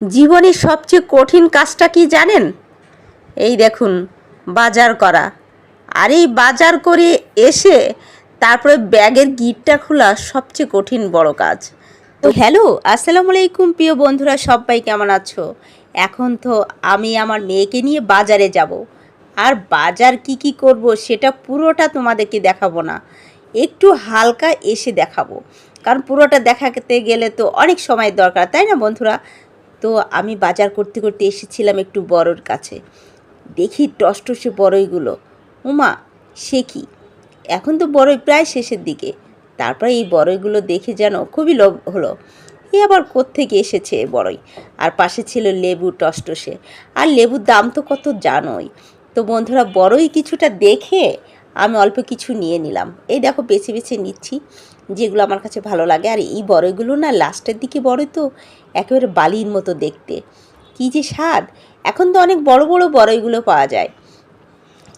জীবনের সবচেয়ে কঠিন কাজটা কি জানেন? এই দেখুন, বাজার করা। আর এই বাজার করে এসে তারপরে ব্যাগের গিটটা খোলা সবচেয়ে কঠিন বড় কাজ। তো হ্যালো, আসসালামু আলাইকুম প্রিয় বন্ধুরা, সবাই কেমন আছো? এখন তো আমি আমার মেয়েকে নিয়ে বাজারে যাব। আর বাজার কি কি করব সেটা পুরোটা তোমাদেরকে দেখাবো না। একটু হালকা এসে দেখাবো। কারণ পুরোটা দেখাতে গেলে তো অনেক সময় দরকার, তাই না বন্ধুরা? তো আমি বাজার করতে করতে এসেছিলাম একটু বড়োর কাছে। দেখি টসটসে বড়ইগুলো। উমা, সে কি? এখন তো বড়ই প্রায় শেষের দিকে। তারপরে এই বড়ইগুলো দেখে যেন খুবই লোভ হলো। এ আবার কোত্থেকে এসেছে বড়ই? আর পাশে ছিল লেবু টসটসে। আর লেবুর দাম তো কত জানোই। তো বন্ধুরা, বড়ই কিছুটা দেখে আমি অল্প কিছু নিয়ে নিলাম। এই দেখো, বেছে বেছে নিচ্ছি। যেগুলো আমার কাছে ভালো লাগে। আর এই বড়ইগুলো না লাস্টের দিকে বড় তো, একেবারে বালির মতো দেখতে। কী যে স্বাদ! এখন তো অনেক বড় বড় বড়ইগুলো পাওয়া যায়।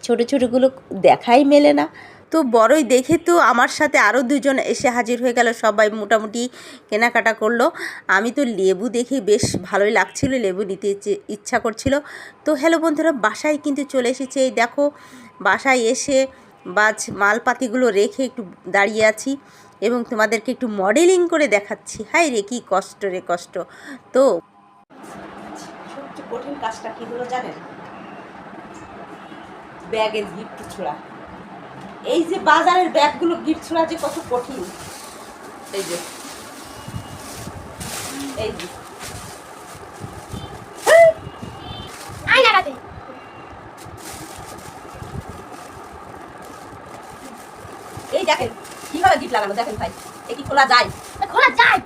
ছোট ছোটোগুলো দেখাই মেলে না। তো বড়ই দেখে তো আমার সাথে আরও দুজন এসে হাজির হয়ে গেল, সবাই মোটামুটি কেনাকাটা করল। আমি তো লেবু দেখে বেশ ভালোই লাগছিল, লেবু নিতে ইচ্ছা করছিল। তো হ্যালো বন্ধুরা, বাসায় কিন্তু চলে এসেছে। এই দেখো, বাসায় এসে বাজ মালপাতিগুলো রেখে একটু দাঁড়িয়ে আছি। এবং তোমাদেরকে একটু মডেলিং করে দেখাচ্ছি। হাই রে কী কষ্ট রে কষ্ট। তো কঠিন কাজটা কী হলো জানেন? ব্যাগের গিফট ছোড়া। এই যে বাজারের ব্যাগগুলো গিফট ছোড়া যে কত কঠিন। এই যে। এই যে। এই দেখেন কীভাবে লাগানো দেখেন ভাই খোলা যায়? খোলা যায়!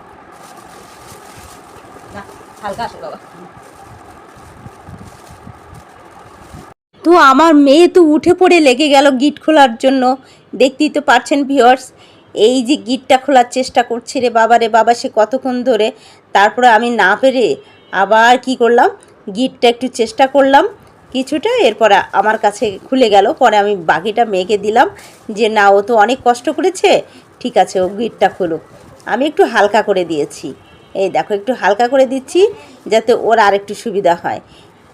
হালকা আসে বাবা। তো আমার মেয়ে তো উঠে পড়ে লেগে গেল গিট খোলার জন্য। দেখতেই তো পারছেন ভিওর্স এই যে গিটটা খোলার চেষ্টা করছে রে বাবা রে বাবা, সে কতক্ষণ ধরে? তারপরে আমি না পেরে আবার কি করলাম? গিটটা একটু চেষ্টা করলাম। কিছুটা এরপর আমার কাছে খুলে গেল। পরে আমি বাকিটা মেয়েকে দিলাম যে, না, ও তো অনেক কষ্ট করেছে। ঠিক আছে, ও গিটটা খুলুক। আমি একটু হালকা করে দিয়েছি। এই দেখো, একটু হালকা করে দিচ্ছি যাতে ওর আর একটু সুবিধা হয়।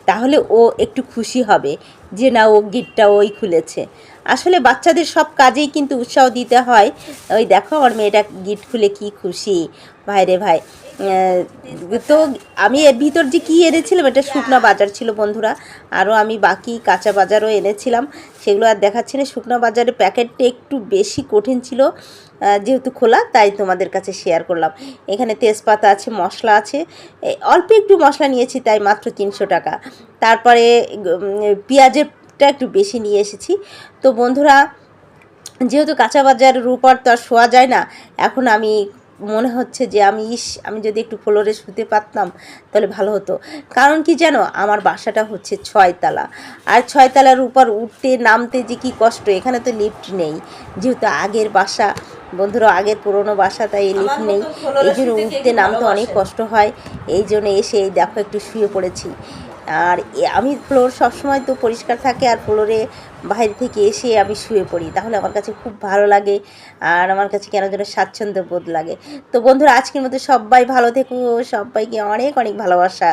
তাহলে ও একটু খুশি হবে যে, না, ও গিটটা ওই খুলেছে। আসলে বাচ্চাদের সব কাজেই কিন্তু উৎসাহ দিতে হয়। ওই দেখো, আমার মেয়েটা গিট খুলে কি খুশি। ভাই রে ভাই তো আমি এর ভিতর যে কী এনেছিলাম এটা শুকনা বাজার ছিল বন্ধুরা। আরও আমি বাকি কাঁচা বাজারও এনেছিলাম। সেগুলো আর দেখাচ্ছি না। শুকনা বাজারের প্যাকেটটা একটু বেশি কঠিন ছিল যেহেতু খোলা তাই তোমাদের কাছে শেয়ার করলাম। এখানে তেজপাতা আছে মশলা আছে। অল্প একটু মশলা নিয়েছি তাই মাত্র তিনশো টাকা। তারপরে পেঁয়াজেরটা একটু বেশি নিয়ে এসেছি। তো বন্ধুরা যেহেতু কাঁচা বাজার রূপার তো আর শোয়া যায় না এখন আমি মনে হচ্ছে যে আমি ইস আমি যদি একটু ফ্লোরে শুতে পারতাম তাহলে ভালো হতো। কারণ কি জানো আমার বাসাটা হচ্ছে ছয়তলা। আর ছয়তলার উপর উঠতে নামতে যে কি কষ্ট এখানে তো লিফট নেই। যেহেতু আগের বাসা বন্ধুরা আগের পুরনো বাসা তাই লিফট নেই। এই জন্য উঠতে নামতে অনেক কষ্ট হয়। এই জন্য এসে এই দেখো একটু শুয়ে পড়েছি। আর আমি ফ্লোর সবসময় তো পরিষ্কার থাকে আর ফ্লোরে বাইরে থেকে এসে আমি শুয়ে পড়ি। তাহলে আমার কাছে খুব ভালো লাগে আর আমার কাছে কেন যেন স্বাচ্ছন্দ্য বোধ লাগে। তো বন্ধুরা, আজকের মতো সবাই ভালো থেকো, সবাইকে অনেক অনেক ভালোবাসা।